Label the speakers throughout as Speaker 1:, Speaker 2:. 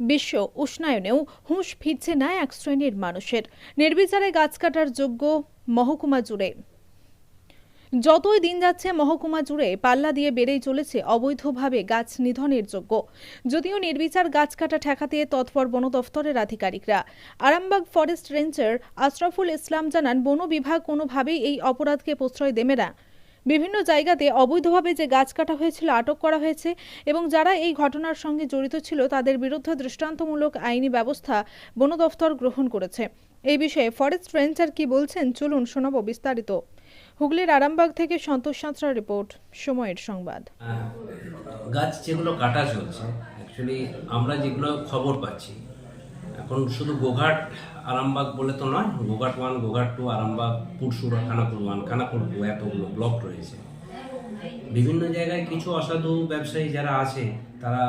Speaker 1: বিশ্ব উষ্ণায়নেও হুঁশ ফিরছে না এক শ্রেণির মানুষের। নির্বিচারে গাছ কাটার যোগ্য মহকুমা জুড়ে। যতই দিন যাচ্ছে, মহকুমা জুড়ে পাল্লা দিয়ে বেড়েই চলেছে অবৈধভাবে গাছ নিধনের যোগ্য। যদিও নির্বিচার গাছ কাটা ঠেকাতে তৎপর বন দফতরের আধিকারিকরা। আরামবাগ ফরেস্ট রেঞ্জার আশরাফুল ইসলাম জানান, বন বিভাগ কোনোভাবেই এই অপরাধকে প্রশ্রয় দেবে না। বিভিন্ন জায়গাতে অবৈধভাবে যে গাছ কাটা হয়েছিল, আটক করা হয়েছে এবং যারা এই ঘটনার সঙ্গে জড়িত ছিল তাদের বিরুদ্ধে দৃষ্টান্তমূলক আইনি ব্যবস্থা বন দফতর গ্রহণ করেছে। এই বিষয়ে ফরেস্ট রেঞ্জার কি বলছেন চলুন শোনাবো বিস্তারিত। হুগলির আরামবাগ থেকে সন্তোষ সাঁতরা রিপোর্ট, সময়ের সংবাদ।
Speaker 2: গাছ যেগুলো কাটা চলছে অ্যাকচুয়ালি আমরা যেগুলো খবর পাচ্ছি এখন শুধু গোঘাট আরামবাগ বলে তো নয়, Goghat one Goghat two Arambagh Pursurah Khanakul one Khanakul two এতগুলো ব্লক রয়েছে। বিভিন্ন জায়গায় কিছু অসাধু ব্যবসায়ী যারা আছে, তারা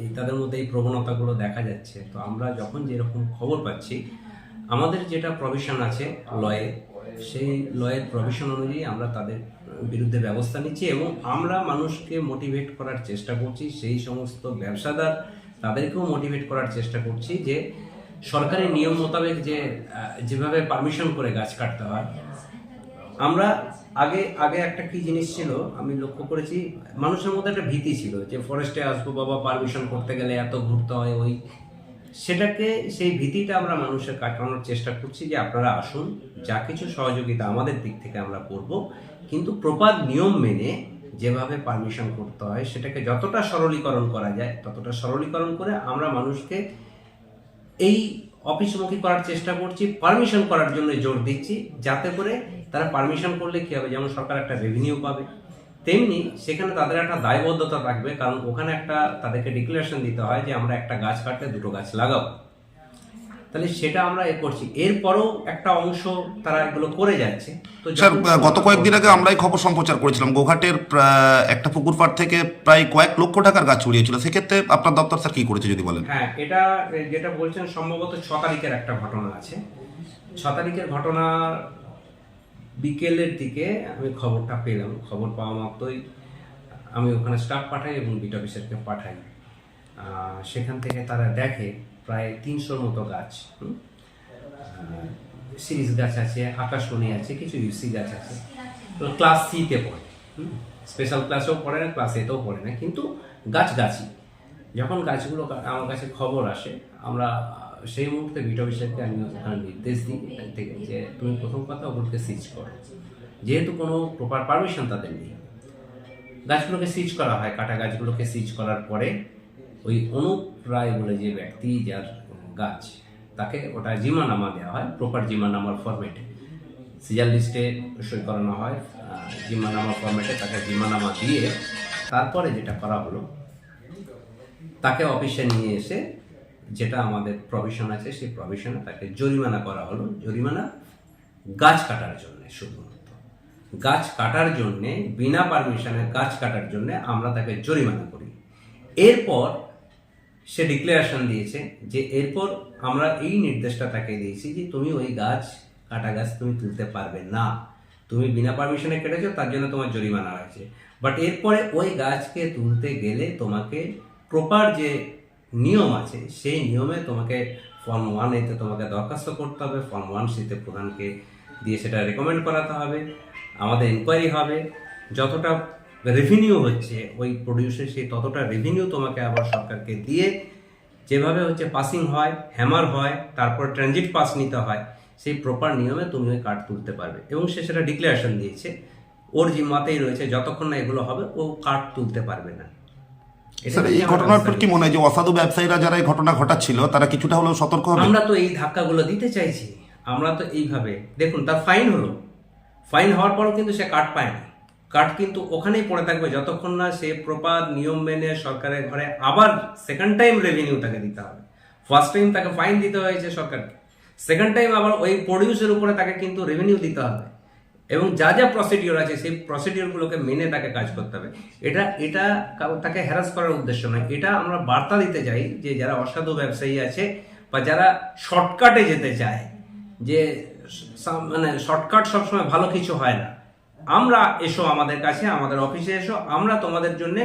Speaker 2: এই তাদের মধ্যে এই প্রবণতাগুলো দেখা যাচ্ছে। তো আমরা যখন যেরকম খবর পাচ্ছি, আমাদের যেটা প্রভিশন আছে লয়ে, সেই লয়ের প্রভিশন অনুযায়ী আমরা তাদের বিরুদ্ধে ব্যবস্থা নিচ্ছি এবং আমরা মানুষকে মোটিভেট করার চেষ্টা করছি। সেই সমস্ত ব্যবসাদার তাদেরকেও মোটিভেট করার চেষ্টা করছি যে সরকারি নিয়ম মোতাবেক যে যেভাবে পারমিশন করে গাছ কাটতে হয়, আমরা আগে আগে একটা কি জিনিস ছিল, আমি লক্ষ্য করেছি, মানুষের মধ্যে একটা ভীতি ছিল যে ফরেস্টে আসব, বাবা পারমিশন করতে গেলে এত ঘুরতে হয়, ওই। সেটাকে, সেই ভীতিটা আমরা মানুষের কাটানোর চেষ্টা করছি যে আপনারা আসুন, যা কিছু সহযোগিতা আমাদের দিক থেকে আমরা করব, কিন্তু প্রপার নিয়ম মেনে যেভাবে পারমিশন করতে হয়, সেটাকে যতটা সরলীকরণ করা যায়, ততটা সরলীকরণ করে আমরা মানুষকে এই অফিসমুখী করার চেষ্টা করছি পারমিশন করার জন্য জোর দিচ্ছি, যাতে করে তারা পারমিশন করলে কী হবে? যেমন সরকার একটা রেভিনিউ পাবে। তেমনি সেখানে তাদের একটা দায়বদ্ধতা থাকবে, কারণ ওখানে একটা তাদেরকে ডিক্লারেশন দিতে হয় যে, আমরা একটা গাছ কাটলে দুটো গাছ লাগাবো। তাহলে সেটা আমরা এ করছি। এরপরও একটা অংশ তারা এগুলো করে যাচ্ছে। তো
Speaker 3: স্যার গত কয়েকদিন আগে আমরা এই খবর সম্প্রচার করেছিলাম। গোঘাটের একটা পুকুর পাড় থেকে প্রায় কয়েক লক্ষ টাকার গাছ ছড়িয়েছিল সেক্ষেত্রে আপনার দপ্তর স্যার কি করেছে যদি বলেন?
Speaker 2: হ্যাঁ এটা যেটা বলছেন সম্ভবত ছ তারিখের একটা ঘটনা আছে। ছ তারিখের ঘটনা বিকেলের দিকে আমি খবরটা পেলাম। খবর পাওয়া মাত্রই আমি ওখানে স্টাফ পাঠাই এবং বিট অফিসারকে পাঠাই। সেখান থেকে তারা দেখে প্রায় তিনশোর মতো গাছ সিরিজ গাছ আছে আকাশমণি আছে, কিছু ইউসি গাছ আছে। তো ক্লাস সিতে পড়ে স্পেশাল ক্লাসেও পড়ে না, ক্লাস এতেও পড়ে না। কিন্তু গাছ গাছই যখন গাছগুলো আমার কাছে খবর আসে, আমরা সেই মুহূর্তে বিট অফিসারকে আমি ওখানে নির্দেশ দিই এখান থেকে যে, তুমি প্রথম কথা ওগুলোকে সিজ করো। যেহেতু কোনো প্রপার পারমিশন তাদের নেই। গাছগুলোকে সিজ করা হয়, কাটা গাছগুলোকে সিজ করার পরে ওই অনুপ রায় বলে যে ব্যক্তি, যার গাছ, তাকে ওটা জিমানামা দেওয়া হয় প্রপার জিমানামার ফরম্যাটে সিজার লিস্টে সই করানো হয় জিমানামা ফরম্যাটে তাকে জিমানামা দিয়ে তারপরে যেটা করা হলো, তাকে অফিসে নিয়ে এসে যেটা আমাদের প্রভিশন আছে, সেই প্রভিশনে তাকে জরিমানা করা হলো। জরিমানা গাছ কাটার জন্য শুধুমাত্র। গাছ কাটার জন্যে, বিনা পারমিশনে গাছ কাটার জন্যে আমরা তাকে জরিমানা করি। এরপর সে ডিক্লারেশন দিয়েছে যে এরপর আমরা এই নির্দেশটা তাকে দিয়েছি যে তুমি ওই গাছ, কাটা গাছ তুমি তুলতে পারবে না। তুমি বিনা পারমিশনে কেটেছো, তার জন্য তোমার জরিমানা হয়েছে বাট এরপরে ওই গাছকে তুলতে গেলে তোমাকে প্রপার যে নিয়ম আছে, সেই নিয়মে তোমাকে ফর্ম ওয়ান এতে তোমাকে দরখাস্ত করতে হবে। ফর্ম ওয়ান সিতে প্রধানকে দিয়ে সেটা রেকমেন্ড করাতে হবে। আমাদের ইনকোয়ারি হবে। যতটা রেভিনিউ হচ্ছে ওই প্রডিউসের সেই ততটা রেভিনিউ তোমাকে আবার সরকারকে দিয়ে যেভাবে হচ্ছে পাসিং হয় হ্যামার হয় তারপর ট্রানজিট পাস নিতে হয় সেই প্রপার নিয়মে তুমি ওই কার্ড তুলতে পারবে। এবং সে সেটা ডিক্লারেশন দিয়েছে ওর জিম্মাতেই রয়েছে যতক্ষণ না এগুলো হবে ও কার্ড তুলতে পারবে না।
Speaker 3: স্যার এই ঘটনার পর কি মনে হয় যে অসাধু ব্যবসায়ীরা যারা এই ঘটনা ঘটাচ্ছিল তারা কিছুটা হলেও সতর্ক হবে?
Speaker 2: আমরা তো এই ধাক্কাগুলো দিতে চাইছি আমরা তো এইভাবে দেখুন তার ফাইন হলো। ফাইন হওয়ার পরও কিন্তু সে কার্ড পায় না। কার্ড কিন্তু ওখানেই পড়ে থাকবে। যতক্ষণ না সে প্রপার নিয়ম মেনে সরকারের ঘরে আবার সেকেন্ড টাইম রেভিনিউ তাকে দিতে হবে। ফার্স্ট টাইম তাকে ফাইন দিতে হয়েছে সরকারকে। সেকেন্ড টাইম আবার ওই প্রডিউসের উপরে তাকে কিন্তু রেভিনিউ দিতে হবে। এবং যা যা প্রসিডিওর আছে, সেই প্রসিডিওরগুলোকে মেনে তাকে কাজ করতে হবে। এটা এটা তাকে হ্যারাস করার উদ্দেশ্য নয়। এটা আমরা বার্তা দিতে চাই যে যারা অসাধু ব্যবসায়ী আছে বা যারা শর্টকাটে যেতে চায়, যে মানে শর্টকাট সবসময় ভালো কিছু হয় না আমরা এসো আমাদের কাছে, আমাদের অফিসে এসো, আমরা তোমাদের জন্য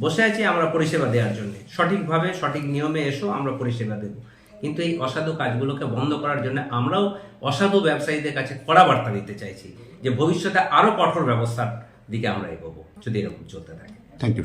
Speaker 2: বসে আছি আমরা পরিষেবা দেওয়ার জন্য। সঠিকভাবে, সঠিক নিয়মে এসো, আমরা পরিষেবা দেব। কিন্তু এই অসাধু কাজগুলোকে বন্ধ করার জন্য আমরাও অসাধু ব্যবসায়ীদের কাছে কড়া বার্তা দিতে চাইছি যে ভবিষ্যতে আরও কঠোর ব্যবস্থার দিকে আমরা এগোবো, যদি এরকম চলতে থাকে।
Speaker 3: Thank you